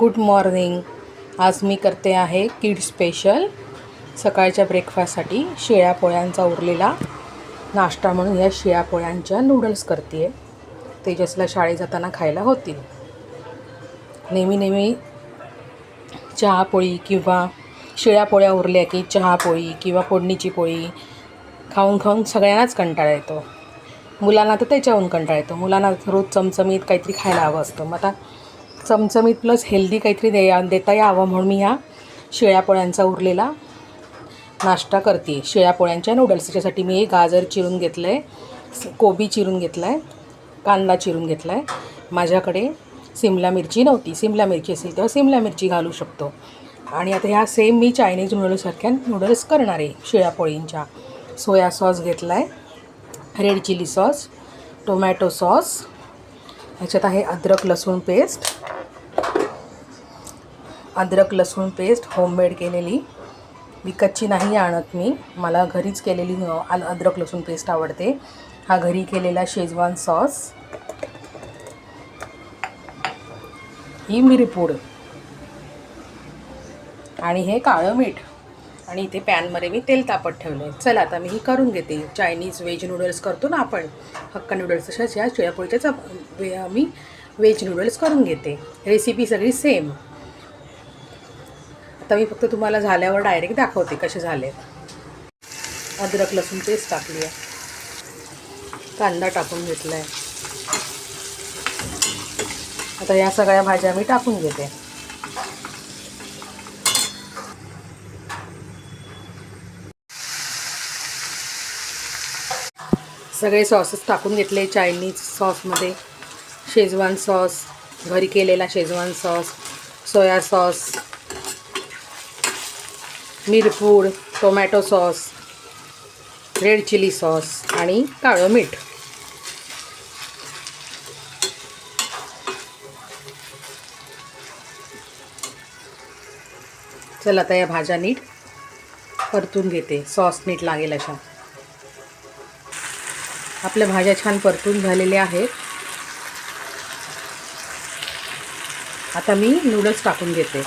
Good morning. आज मी करते आहे किड स्पेशल. सकाळच्या ब्रेकफास्टसाठी शिळ्या पोळ्यांचा उरलेला नाश्ता म्हणून या शिळ्या पोळ्यांच्या नूडल्स करते आहे तेजसला शाळेत जाताना खायला होतील. नेहमी नेहमी चहापोळी किंवा शिळ्या पोळ्या उरल्या की चहापोळी किंवा फोडणीची पोळी खाऊन खाऊन सगळ्यांनाच कंटाळा येतो. मुलांना तर त्याच्याहून कंटाळा येतो. मुलांना रोज चमचमीत काहीतरी खायला हवं असतं. मग आता चमचमीत प्लस हेल्दी काहीतरी द्या देता यावं म्हणून मी ह्या शिळ्यापोळ्यांचा उरलेला नाश्ता करते. शिळ्यापोळ्यांच्या नूडल्स त्याच्यासाठी मी गाजर चिरून घेतलं आहे कोबी चिरून घेतला आहे कांदा चिरून घेतला आहे माझ्याकडे सिमला मिरची नव्हती. सिमला मिरची असेल तेव्हा सिमला मिरची घालू शकतो. आणि आता ह्या सेम मी चायनीज नूडल्ससारख्या नूडल्स करणार आहे शिळ्यापोळींच्या सोया सॉस घेतला आहे red chilli sauce tomato sauce ह्याच्यात आहे अद्रक लसूण पेस्ट. अद्रक लसूण पेस्ट होममेड केलेली. विकतची नाही आणत मी. मला घरीच केलेली अद्रक लसूण पेस्ट आवडते. हा घरी केलेला शेजवान सॉस. ही मिरपूड आणि हे काळं मीठ. आणि इथे पॅनमध्ये मी तेल तापत ठेवलं आहे चला आता मी ही करून घेते. चायनीज व्हेज नूडल्स करतो ना आपण. हक्का नूडल्स तशाच या. शिळ्यापोळीच्या मी व्हेज नूडल्स करून घेते. रेसिपी सगळी सेम आता मी फक्त तुम्हाला झाल्यावर डायरेक्ट दाखवते कसे झाले. अद्रक लसूण पेस्ट टाकली आहे कांदा टाकून घेतला आहे आता या सगळ्या भाज्या मी टाकून घेते. सगळे सॉसेस टाकून घेतले चायनीज सॉसमध्ये शेजवान सॉस घरी केलेला शेजवान सॉस सोया सॉस मिरपूड tomato sauce red chilli sauce आणि काळं मीठ. चला आता या भाज्या नीट परतून घेते. सॉस नीट लागेल अशा. आपल्या भाज्या छान परतून झालेल्या आहेत. आता मी नूडल्स टाकून घेते.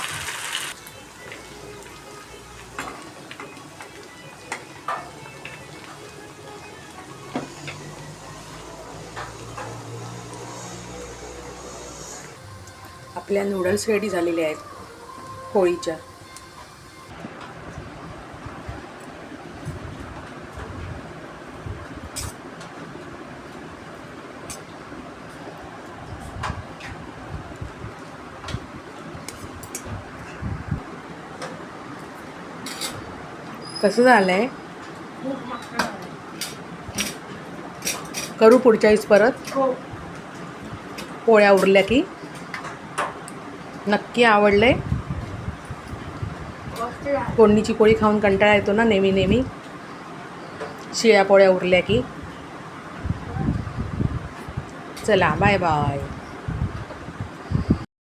आपल्या नूडल्स रेडी झालेल्या आहेत होळीच्या कसं झालंय? करू पुढच्या वेळेस परत? पोळ्या उरल्या की? नक्की आवडले फोडणीची पोळी खाऊन कंटाळा येतो ना नेहमी नेहमी? शिळ्या पोळ्या उरल्या की? चला बाय बाय